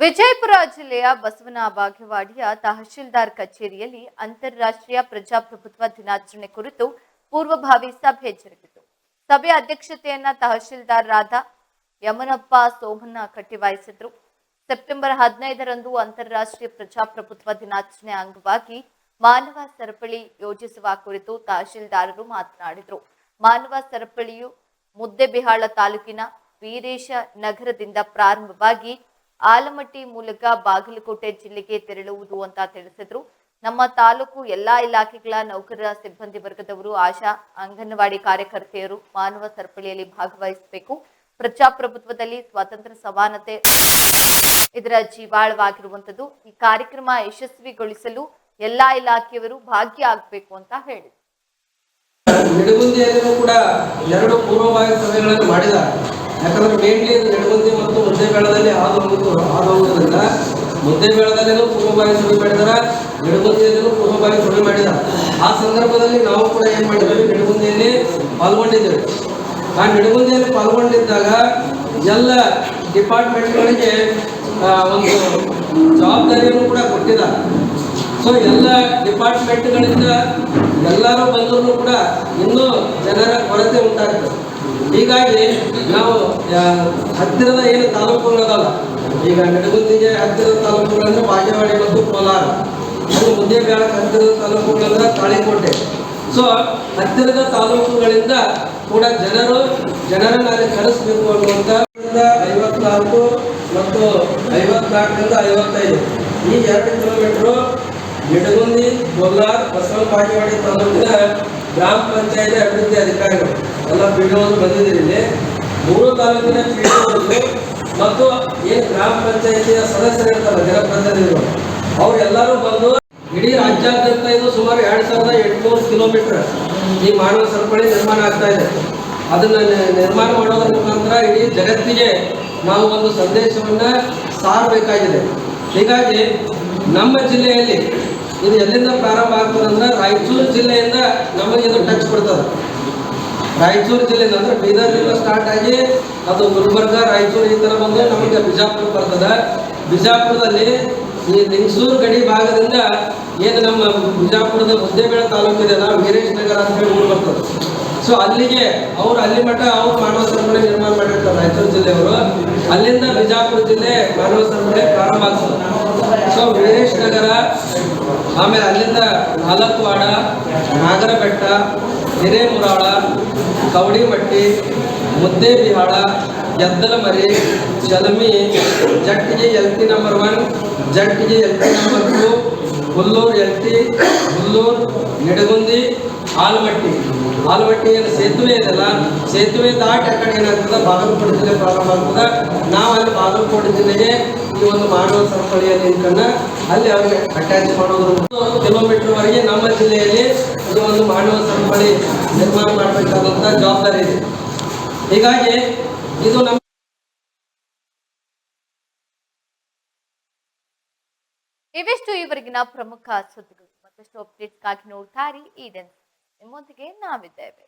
ವಿಜಯಪುರ ಜಿಲ್ಲೆಯ ಬಸವನ ಬಾಗೇವಾಡಿಯ ತಹಶೀಲ್ದಾರ್ ಕಚೇರಿಯಲ್ಲಿ ಅಂತಾರಾಷ್ಟ್ರೀಯ ಪ್ರಜಾಪ್ರಭುತ್ವ ದಿನಾಚರಣೆ ಕುರಿತು ಪೂರ್ವಭಾವಿ ಸಭೆ ಜರುಗಿತು. ಸಭೆ ಅಧ್ಯಕ್ಷತೆಯನ್ನ ತಹಶೀಲ್ದಾರರಾದ ಯಮನಪ್ಪ ಸೋಮಣ್ಣ ಕಟ್ಟಿವಾಯಿಸಿದ್ರು ಸೆಪ್ಟೆಂಬರ್ ಹದಿನೈದರಂದು ಅಂತಾರಾಷ್ಟ್ರೀಯ ಪ್ರಜಾಪ್ರಭುತ್ವ ದಿನಾಚರಣೆ ಅಂಗವಾಗಿ ಮಾನವ ಸರಪಳಿ ಯೋಜಿಸುವ ಕುರಿತು ತಹಶೀಲ್ದಾರರು ಮಾತನಾಡಿದರು. ಮಾನವ ಸರಪಳಿಯು ಮುದ್ದೆಬಿಹಾಳ ತಾಲೂಕಿನ ವೀರೇಶ ನಗರದಿಂದ ಪ್ರಾರಂಭವಾಗಿ ಆಲಮಟ್ಟಿ ಮೂಲಕ ಬಾಗಲಕೋಟೆ ಜಿಲ್ಲೆಗೆ ತೆರಳುವುದು ಅಂತ ತಿಳಿಸಿದ್ರು. ನಮ್ಮ ತಾಲೂಕು ಎಲ್ಲಾ ಇಲಾಖೆಗಳ ನೌಕರರ ಸಿಬ್ಬಂದಿ ವರ್ಗದವರು ಆಶಾ ಅಂಗನವಾಡಿ ಕಾರ್ಯಕರ್ತೆಯರು ಮಾನವ ಸರಪಳಿಯಲ್ಲಿ ಭಾಗವಹಿಸಬೇಕು. ಪ್ರಜಾಪ್ರಭುತ್ವದಲ್ಲಿ ಸ್ವಾತಂತ್ರ್ಯ ಸಮಾನತೆ ಇದರ ಜೀವಾಳವಾಗಿರುವಂತದ್ದು ಈ ಕಾರ್ಯಕ್ರಮ ಯಶಸ್ವಿಗೊಳಿಸಲು ಎಲ್ಲಾ ಇಲಾಖೆಯವರು ಭಾಗಿಯಾಗಬೇಕು ಅಂತ ಹೇಳಿದ್ರು. ಯಾಕಂದ್ರೆ ಮೇನ್ಲಿ ನಿಡಗುಂದಿ ಮತ್ತು ಮುದ್ದೇಬೇಳದಲ್ಲಿ ಹಾದು ಹೋಗಿತ್ತು ಹಾದು ಹೋಗೋದ್ರಿಂದ ಮುದ್ದೇಬೇಳದಲ್ಲಿನೂ ಪೂರ್ವಭಾವಿ ಸುಡಿ ಮಾಡಿದಾರ ನಿಡಗುಂದಿಯಲ್ಲಿನೂ ಪೂರ್ವಭಾವಿ ಸಭೆ ಮಾಡಿದ ಆ ಸಂದರ್ಭದಲ್ಲಿ ನಾವು ಕೂಡ ಏನು ಮಾಡಿದ್ವಿ ನಿಡಗುಂದಿಯಲ್ಲಿ ಪಾಲ್ಗೊಂಡಿದ್ದೇವೆ. ಆ ನಿಡಗುಂದಿಯಲ್ಲಿ ಪಾಲ್ಗೊಂಡಿದ್ದಾಗ ಎಲ್ಲ ಡಿಪಾರ್ಟ್ಮೆಂಟ್ಗಳಿಗೆ ಒಂದು ಜವಾಬ್ದಾರಿಯನ್ನು ಕೂಡ ಕೊಟ್ಟಿದ್ದ. ಸೊ ಎಲ್ಲ ಡಿಪಾರ್ಟ್ಮೆಂಟ್ಗಳಿಂದ ಎಲ್ಲರೂ ಬಂದರೂ ಕೂಡ ಇನ್ನೂ ಜನರ ಕೊರತೆ ಉಂಟಾಗ್ತದೆ. ಹೀಗಾಗಿ ನಾವು ಹತ್ತಿರದ ಏನು ತಾಲೂಕುಗಳದಲ್ಲ ಈಗ ನಡಗುಂದಿಗೆ ಹತ್ತಿರದ ತಾಲೂಕುಗಳಂದ್ರೆ ಬಾಗೇವಾಡಿ ಮತ್ತು ಕೋಲಾರ. ಅದು ಮುದ್ದೇಬೇಳಕ್ಕೆ ಹತ್ತಿರದ ತಾಲೂಕುಗಳಂದ್ರೆ ತಾಳಿಕೋಟೆ. ಸೊ ಹತ್ತಿರದ ತಾಲೂಕುಗಳಿಂದ ಕೂಡ ಜನರು ಜನರನ್ನ ಅಲ್ಲಿ ಕರೆಸಬೇಕು ಅನ್ನುವಂಥ ಐವತ್ನಾಲ್ಕು ಮತ್ತು ಐವತ್ನಾಲ್ಕರಿಂದ ಐವತ್ತೈದು. ಈ ಎರಡು ಕಿಲೋಮೀಟರು ನಿಡಗುಂದಿ ಕೊಲ್ಲಾರ್ ಬಸವನ ಬಾಗೇವಾಡಿ ತಾಲೂಕಿನ ಗ್ರಾಮ ಪಂಚಾಯತಿ ಅಭಿವೃದ್ಧಿ ಅಧಿಕಾರಿಗಳು, ಎಲ್ಲ ಪಿ ಬಂದಿದ್ದೀರಿ ಮೂರು ತಾಲೂಕಿನ ಪಿ ಮತ್ತು ಏನು ಗ್ರಾಮ ಪಂಚಾಯತಿಯ ಸದಸ್ಯರು ಇರ್ತಾರ ಜನಪ್ರತಿನಿಧಿಗಳು ಅವರೆಲ್ಲರೂ ಬಂದು ಇಡೀ ರಾಜ್ಯಾದ್ಯಂತ ಇದು ಸುಮಾರು ಎರಡು ಸಾವಿರದ ಎಂಟುನೂರು ಕಿಲೋಮೀಟರ್ ಈ ಮಾನವ ಸರಪಳಿ ನಿರ್ಮಾಣ ಆಗ್ತಾ ಇದೆ. ಅದನ್ನ ನಿರ್ಮಾಣ ಮಾಡೋದ್ರ ಮುಖಾಂತರ ಇಡೀ ಜಗತ್ತಿಗೆ ನಾವು ಒಂದು ಸಂದೇಶವನ್ನು ಸಾರಬೇಕಾಗಿದೆ. ಹೀಗಾಗಿ ನಮ್ಮ ಜಿಲ್ಲೆಯಲ್ಲಿ ಇದು ಎಲ್ಲಿಂದ ಪ್ರಾರಂಭ ಆಗ್ತದೆ ಅಂದ್ರೆ ರಾಯಚೂರು ಜಿಲ್ಲೆಯಿಂದ ನಮಗೆ ಇದು ಟಚ್ ಕೊಡ್ತದೆ. ರಾಯಚೂರು ಜಿಲ್ಲೆಯಿಂದ ಅಂದ್ರೆ ಬೀದರ್ನಿಂದ ಸ್ಟಾರ್ಟ್ ಆಗಿ ಅದು ಗುಲ್ಬರ್ಗ, ರಾಯಚೂರು ಈ ಥರ ಬಂದು ನಮಗೆ ಬಿಜಾಪುರ ಬರ್ತದೆ. ಬಿಜಾಪುರದಲ್ಲಿ ಈ ಲಿಂಗಸೂರು ಗಡಿ ಭಾಗದಿಂದ ಏನು ನಮ್ಮ ಬಿಜಾಪುರದ ಮುದ್ದೇಬೇಳೆ ತಾಲೂಕು ಇದೆ ನಾವು ವೀರೇಶ್ ನಗರ ಅಂತ ಹೇಳಿ ಊರು ಬರ್ತದೆ. ಸೊ ಅಲ್ಲಿಗೆ ಅವ್ರು ಅಲ್ಲಿ ಮಠ, ಅವ್ರು ಮಾನವ ಸರಪಣೆ ನಿರ್ಮಾಣ ಮಾಡಿರ್ತಾರೆ ರಾಯಚೂರು ಜಿಲ್ಲೆಯವರು. ಅಲ್ಲಿಂದ ಬಿಜಾಪುರ ಜಿಲ್ಲೆ ಮಾನವ ಸರಪಣೆ ಪ್ರಾರಂಭ ಆಗ್ತದೆ. ಸೊ ವೀರೇಶ್ ನಗರ, ಆಮೇಲೆ ಅಲ್ಲಿಂದ ನಾಲಕ್ವಾಡ, Nagarabetta, Hiremural Kavadimatti Muddebihal Geddalamari ಚಲಮಿ Jattige L T number one Jattige L T number two Hullur LT Hullur Nidagundi Almatti Almatti ಏನು ಸೇತುವೆ ಇದೆಲ್ಲ, ಸೇತುವೆ ದಾಟಿ ಆ ಕಡೆ ಏನಾಗ್ತದೆ? ಬಾಗಲಕೋಟೆ ಜಿಲ್ಲೆ ಪ್ರಾರಂಭ ಆಗ್ತದೆ. ನಾವು ಅಲ್ಲಿ ಬಾಗಲಕೋಟೆ ಜಿಲ್ಲೆಗೆ ಈ ಒಂದು ಮಾನವ ಸರಪಳಿಯಲ್ಲಿ ಲಿಂಕನ್ನು ಅಲ್ಲಿ ಅವ್ರಿಗೆ ಅಟ್ಯಾಚ್ ಮಾಡೋದು. ಕಿಲೋಮೀಟರ್ ವರೆಗೆ ನಮ್ಮ ಜಿಲ್ಲೆಯಲ್ಲಿ ಇದು ಒಂದು ಮಾನವ ಸರಪಳಿ ನಿರ್ಮಾಣ ಮಾಡಬೇಕಾದಂಥ ಜವಾಬ್ದಾರಿ ಇದೆ. ಹೀಗಾಗಿ ಇದು ನಮ್ಮ ಇವಿಷ್ಟು ಈವರೆಗಿನ ಪ್ರಮುಖ ಸುದ್ದಿಗಳು. ಮತ್ತಷ್ಟು ಅಪ್ಡೇಟ್ಸ್ಗಾಗಿ ನೋಡ್ತಾ ಈ ನಿಮ್ಮೊಂದಿಗೆ ನಾವಿದ್ದೇವೆ.